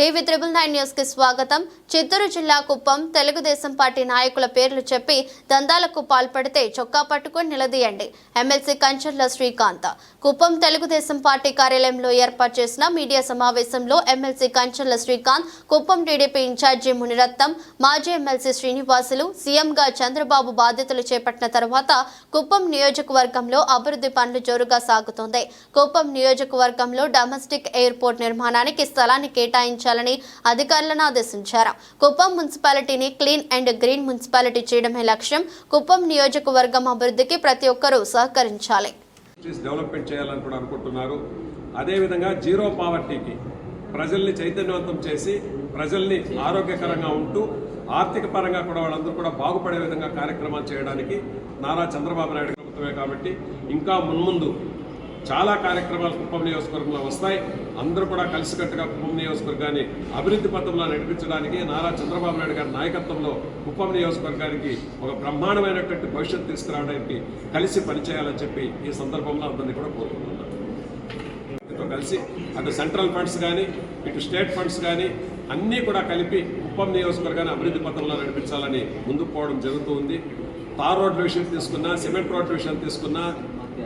TV triple nine న్యూస్కి స్వాగతం. చిత్తూరు జిల్లా కుప్పం తెలుగుదేశం పార్టీ నాయకుల పేర్లు చెప్పి దందాలకు పాల్పడితే చొక్కా పట్టుకుని నిలదీయండి. ఎమ్మెల్సీ కంచర్ల శ్రీకాంత్. కుప్పం తెలుగుదేశం పార్టీ కార్యాలయంలో ఏర్పాటు చేసిన మీడియా సమావేశంలో MLC Kancharla Srikanth Kuppam TDP incharge Muniratnam మాజీ ఎమ్మెల్సీ శ్రీనివాసులు సీఎంగా చంద్రబాబు బాధ్యతలు చేపట్టిన తర్వాత కుప్పం నియోజకవర్గంలో అభివృద్ధి పనులు జోరుగా సాగుతోంది. కుప్పం నియోజకవర్గంలో డొమెస్టిక్ ఎయిర్పోర్ట్ నిర్మాణానికి స్థలాన్ని కేటాయించారు. కేటాయించాలని అధికారులను ఆదేశించారు. కుప్పం మున్సిపాలిటీని క్లీన్ అండ్ గ్రీన్ మున్సిపాలిటీ చేయడమే లక్ష్యం. కుప్పం నియోజకవర్గం అభివృద్ధికి ప్రతి ఒక్కరూ సహకరించాలి. డెవలప్మెంట్ చేయాలని కూడా అనుకుంటున్నారు. అదేవిధంగా జీరో పావర్టీకి ప్రజల్ని చైతన్యవంతం చేసి ప్రజల్ని ఆరోగ్యకరంగా ఉంటూ ఆర్థిక పరంగా కూడా వాళ్ళందరూ కూడా బాగుపడే విధంగా కార్యక్రమాలు చేయడానికి నారా చంద్రబాబు నాయుడు ప్రభుత్వమే కాబట్టి ఇంకా మున్ముందు చాలా కార్యక్రమాలు కుప్పం నియోజకవర్గంలో వస్తాయి. అందరూ కూడా కలిసికట్టుగా కుప్పం నియోజకవర్గాన్ని అభివృద్ధి పథంలో నడిపించడానికి నారా చంద్రబాబు నాయుడు గారి నాయకత్వంలో కుప్పం నియోజకవర్గానికి ఒక బ్రహ్మాండమైనటువంటి భవిష్యత్తు తీసుకురావడానికి కలిసి పనిచేయాలని చెప్పి ఈ సందర్భంలో అందరినీ కూడా కోరుకుంటున్నాను. కలిసి అటు సెంట్రల్ ఫండ్స్ కానీ ఇటు స్టేట్ ఫండ్స్ కానీ అన్నీ కూడా కలిపి కుప్పం నియోజకవర్గాన్ని అభివృద్ధి పథంలో నడిపించాలని ముందుకు పోవడం జరుగుతూ ఉంది. తార్ రోడ్ల విషయం తీసుకున్నా సిమెంట్ రోడ్ల విషయం తీసుకున్నా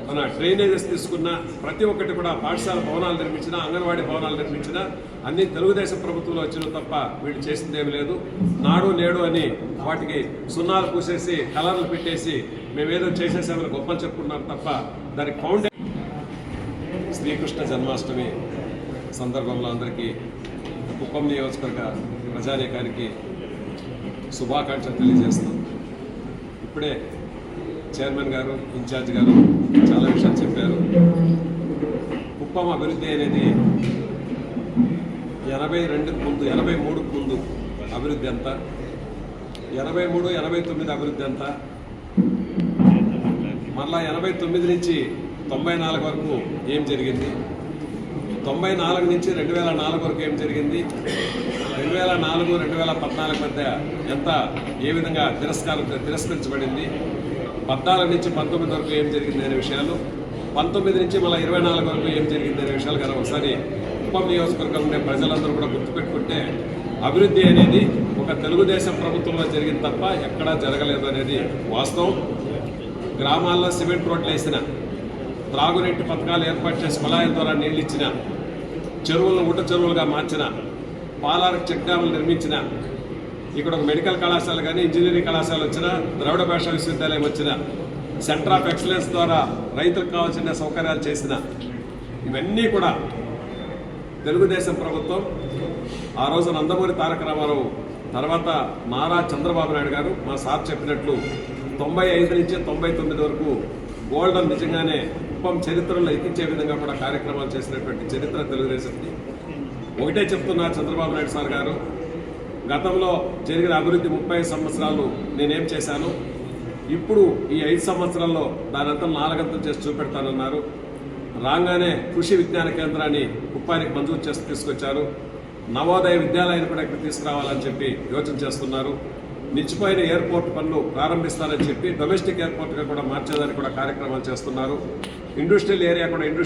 మన డ్రైనేజెస్ తీసుకున్న ప్రతి ఒక్కటి కూడా పాఠశాల భవనాలు నిర్మించినా అంగన్వాడీ భవనాలు నిర్మించినా అన్ని తెలుగుదేశం ప్రభుత్వంలో వచ్చిన తప్ప వీళ్ళు చేసిందేమి లేదు. నాడు నేడు అని వాటికి సున్నాలు పూసేసి కలర్లు పెట్టేసి మేమేదో చేసేసామని గొప్పలు చెప్పుకున్నారు తప్ప దానికి ఫౌండే శ్రీకృష్ణ జన్మాష్టమి సందర్భంలో అందరికీ కుప్పం నియోజకవర్గ ప్రజానీకానికి శుభాకాంక్షలు తెలియజేస్తున్నాం. ఇప్పుడే చైర్మన్ గారు ఇన్ఛార్జ్ గారు చాలా విషయాలు చెప్పారు. కుప్పం అభివృద్ధి అనేది ఎనభై రెండుకు ముందు ఎనభై మూడుకు ముందు అభివృద్ధి ఎంత? ఎనభై మూడు ఎనభై తొమ్మిది అభివృద్ధి ఎంత? మళ్ళా ఎనభై తొమ్మిది నుంచి తొంభై నాలుగు వరకు ఏం జరిగింది? తొంభై నాలుగు నుంచి రెండు వేల నాలుగు వరకు ఏం జరిగింది? రెండు వేల నాలుగు రెండు వేల పద్నాలుగు మధ్య ఎంత ఏ విధంగా తిరస్కారం తిరస్కరించబడింది? పద్నాలుగు నుంచి పంతొమ్మిది వరకు ఏం జరిగింది అనే విషయాలు పంతొమ్మిది నుంచి మళ్ళీ ఇరవై నాలుగు వరకు ఏం జరిగింది అనే విషయాలు కదా ఒకసారి కుప్పం నియోజకవర్గం ఉండే ప్రజలందరూ కూడా గుర్తుపెట్టుకుంటే అభివృద్ధి అనేది ఒక తెలుగుదేశం ప్రభుత్వంలో జరిగింది తప్ప ఎక్కడా జరగలేదు అనేది వాస్తవం. గ్రామాల్లో సిమెంట్ రోడ్లు వేసిన త్రాగునీటి పథకాలు ఏర్పాటు చేసి కుళాయిల ద్వారా నీళ్ళు ఇచ్చిన చెరువులను ఊట చెరువులుగా మార్చిన పాలార్ చెక్ డ్యాములు నిర్మించిన ఇక్కడ ఒక మెడికల్ కళాశాల కానీ ఇంజనీరింగ్ కళాశాల వచ్చిన ద్రవిడ భాష విశ్వవిద్యాలయం వచ్చిన సెంటర్ ఆఫ్ ఎక్సలెన్స్ ద్వారా రైతులకు కావాల్సిన సౌకర్యాలు చేసిన ఇవన్నీ కూడా తెలుగుదేశం ప్రభుత్వం ఆ రోజు నందమూరి తారక రామారావు తర్వాత నారా చంద్రబాబు నాయుడు గారు మా సార్ చెప్పినట్లు తొంభై ఐదు నుంచి తొంభై తొమ్మిది వరకు గోల్డెన్ నిజంగానే కుప్పం చరిత్రలో ఎక్కించే విధంగా కూడా కార్యక్రమాలు చేసినటువంటి చరిత్ర తెలుగుదేశంకి ఒకటే చెప్తున్నా చంద్రబాబు నాయుడు సార్ గారు గతంలో జరిగిన అభివృద్ధి ముప్పై సంవత్సరాలు నేనేం చేశాను? ఇప్పుడు ఈ ఐదు సంవత్సరాల్లో దానంతా నాలుగంతం చేసి చూపెడతానన్నారు. రాగానే కృషి విజ్ఞాన కేంద్రాన్ని కుప్పానికి మంజూరు చేసి తీసుకొచ్చారు. నవోదయ విద్యాలయాన్ని కూడా ఇక్కడ తీసుకురావాలని చెప్పి యోచన చేస్తున్నారు. నిలిచిపోయిన ఎయిర్పోర్ట్ పనులు ప్రారంభిస్తారని చెప్పి డొమెస్టిక్ ఎయిర్పోర్ట్గా కూడా మార్చేదానికి కూడా కార్యక్రమాలు చేస్తున్నారు. ఇండస్ట్రియల్ ఏరియా కూడా ఇండస్ట్రీ